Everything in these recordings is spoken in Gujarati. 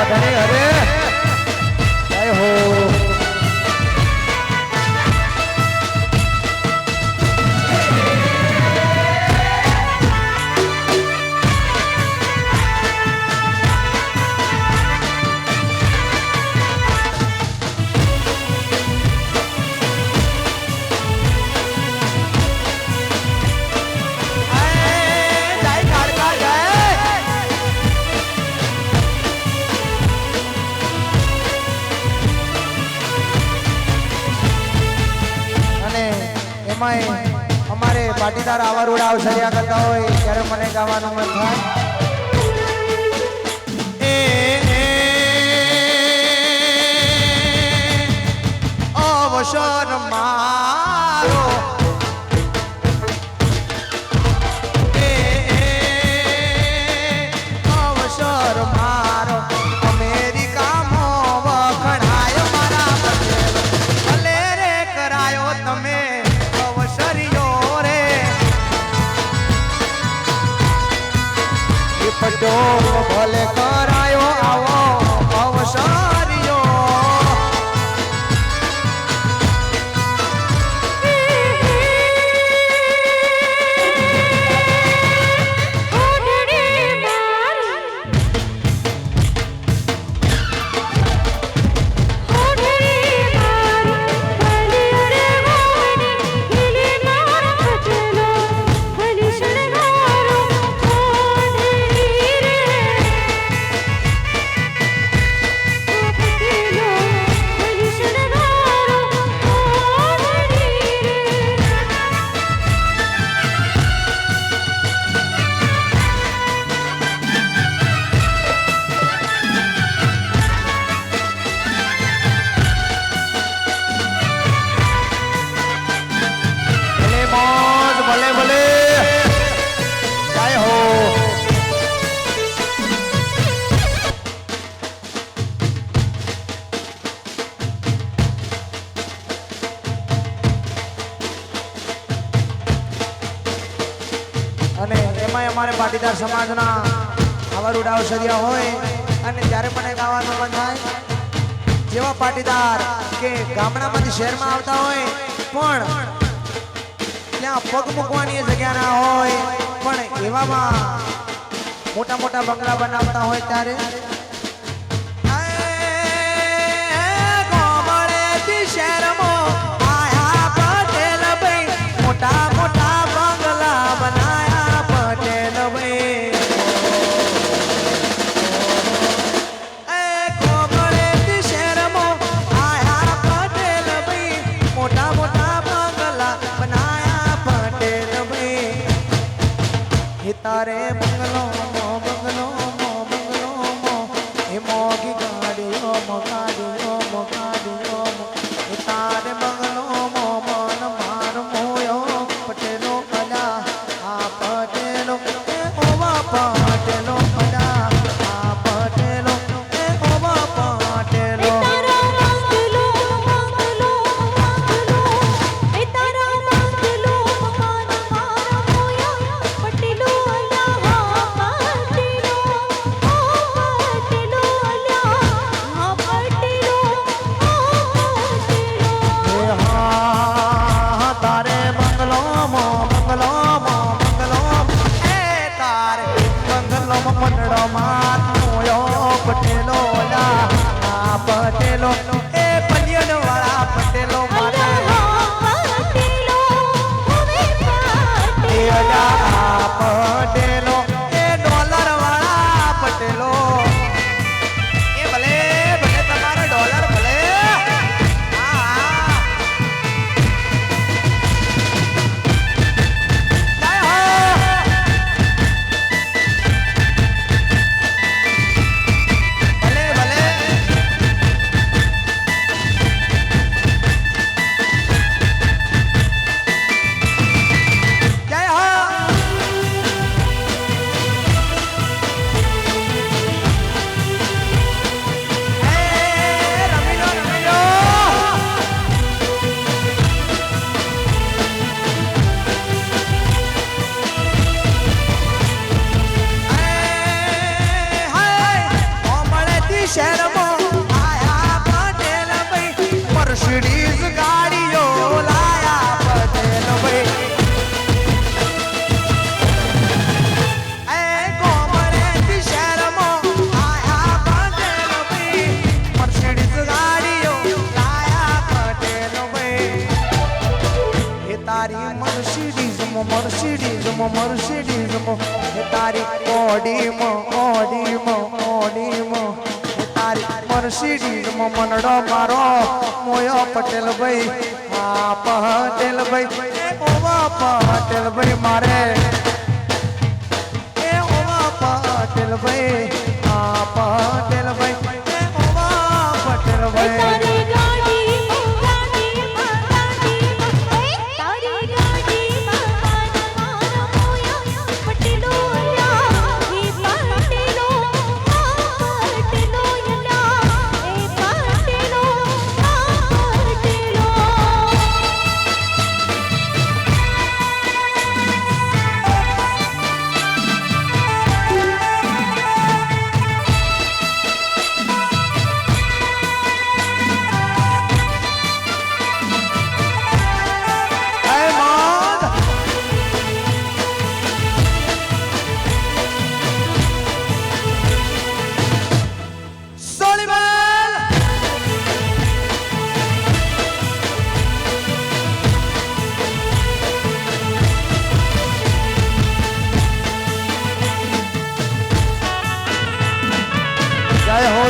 વધારે અરે! પાટીદાર આવા રોડ આવશે કરતા હોય ત્યારે મને ગાવાનું મન થાય. અવસરમાં સમયે અમારે પાટીદાર સમાજના આવા રૂડાવ સર્યા હોય અને ત્યારે મને ગાવાનું મન થાય. જેવા પાટીદાર કે ગામડામાંથી શહેરમાં આવતા હોય, પણ ત્યાં પગ મૂકવાની જગ્યા ના હોય, પણ એવામાં મોટા મોટા બંગલા બનાવતા હોય ત્યારે 먹어. reloj. મર્સિડીઝમાં મર્સિડીઝમાં એ તારી ઓડીમાં ઓડીમાં ઓડીમાં એ તારી મર્સિડીઝમાં મનડો મારો, મોયો પટેલ ભાઈ હા પટેલ ભાઈ ઓવા પટેલ ભાઈ મારે.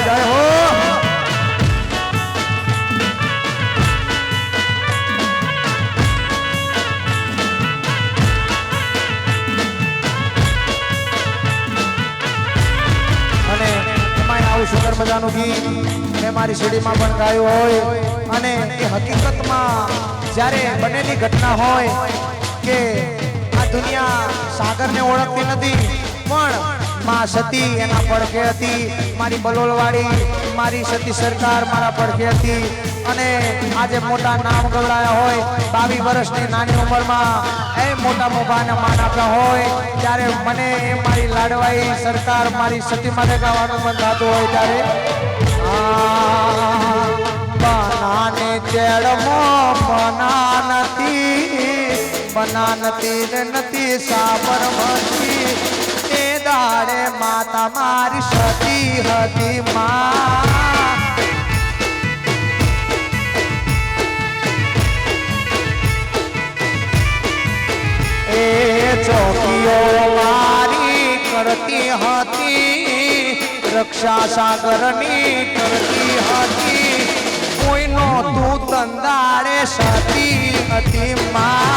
જય હો. સુંદર મજાનું ગીત મેં મારી સીડીમાં પણ ગાયું હોય. અને એ હકીકતમાં જ્યારે બનેલી ઘટના હોય કે આ દુનિયા સાગરને ઓળખતી નથી, પણ માં સતી, એના પડખે હતી. મારી બલોલવાડી, મારી સતી સરકાર મારા પડખે હતી. અને આજે મોટા નામ ગવડાયા હોય, બાવીસ વર્ષની નાની ઉંમરમાં. એ મોટા મોભાને માન આપ્યા હોય, ત્યારે મને મારી લાડવાઈ સરકાર મારી સતી માટે ગાવાનું મન થતું હોય ત્યારે. બનાને ચેડમો બના નથી બના નથી ને નથી સાબરમતી દાડે માતા મારી સતી હતી માં. એ ચોકીઓ મારી કરતી હતી, રક્ષા સાગરની કરતી હતી. કોઈનો તું તંદારે સતી હતી માં.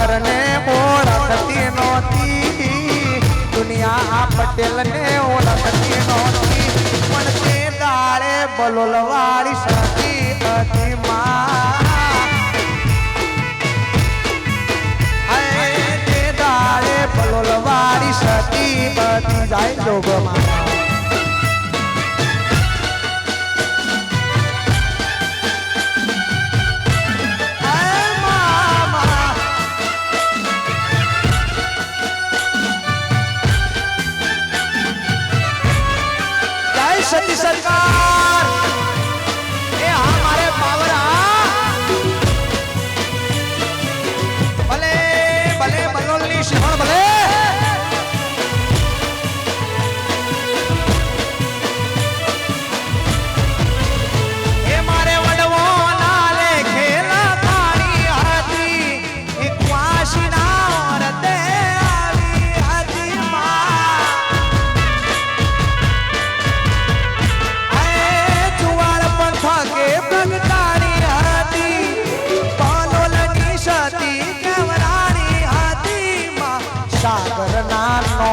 સાગરને ઓળખતી નહોતી. દુનિયા આ પટેલને ઓળખતી નહોતી. પણ તે દાળે બલોલવાળી સતી હતી માં. તે દાડે બલોલવાળી સતી હતી. જાય જોગમાં.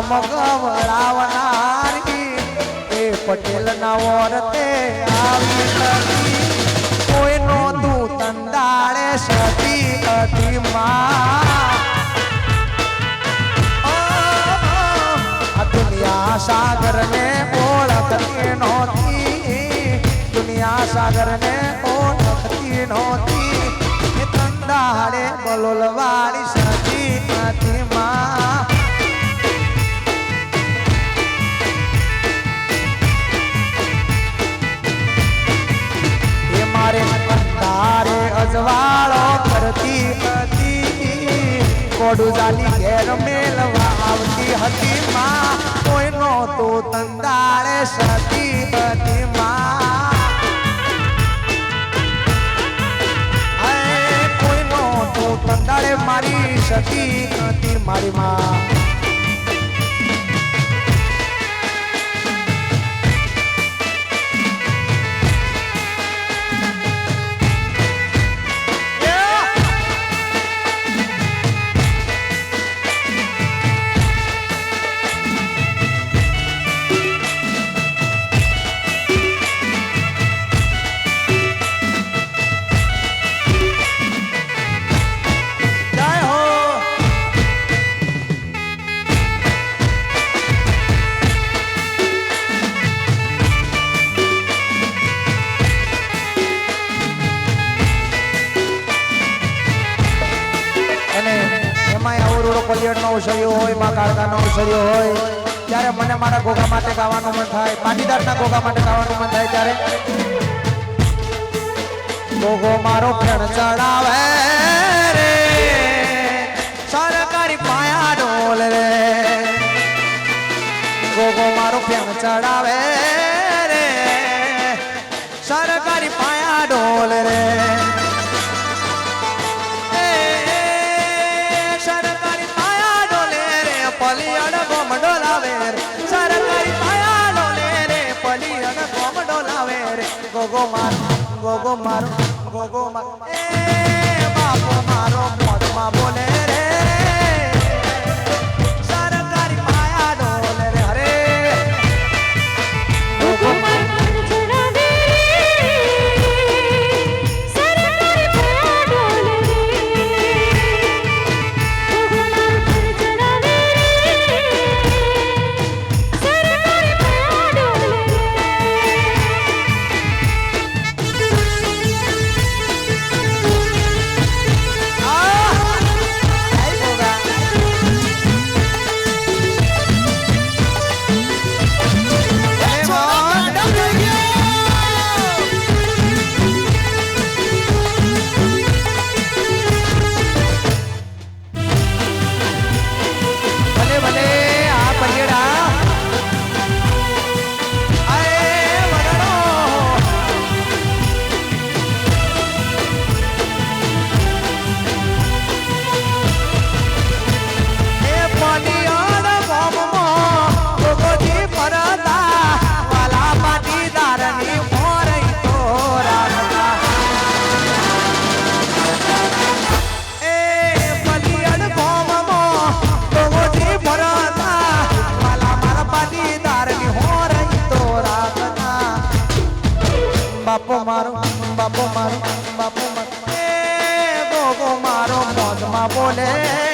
સાગરના એ પટેલ ના ઓરતે આવી હતી. કોઈનો તું તંદાળે સતી હતી માં. દુનિયા સાગર ને ઓળખતી નહોતી. દુનિયા સાગરને ઓળખતી નહોતી. એ તંદાળે બલોલવાળી સતી હતી માં. અંધારે અજવાળો કરતી હતી. કોડું જાલી ઘેર મેલવા આવતી હતી માં. કોઈ નહોતું તંદાળે સતી હતી માં. કોઈ નહોતું તંદાળે મારી સતી હતી મારી માં. કાળકાનો હોય, ત્યારે મને મારા ગોગા માટે ગાવાનું મન થાય, પાટીદારના ગોગા માટે ગાવાનું મન થાય ત્યારે. ગોગો મારો ફેણ ચડાવે રે, સરકારી પાયા ડોલ રે. ગોગો મારો ફેણ ચડાવે રે, સરકારી પાયા ડોલ રે. ગોગો મારો ગોગો બાપો મારો બાપો મારો બાપો મારો એ ગોગો મારો મોજમાં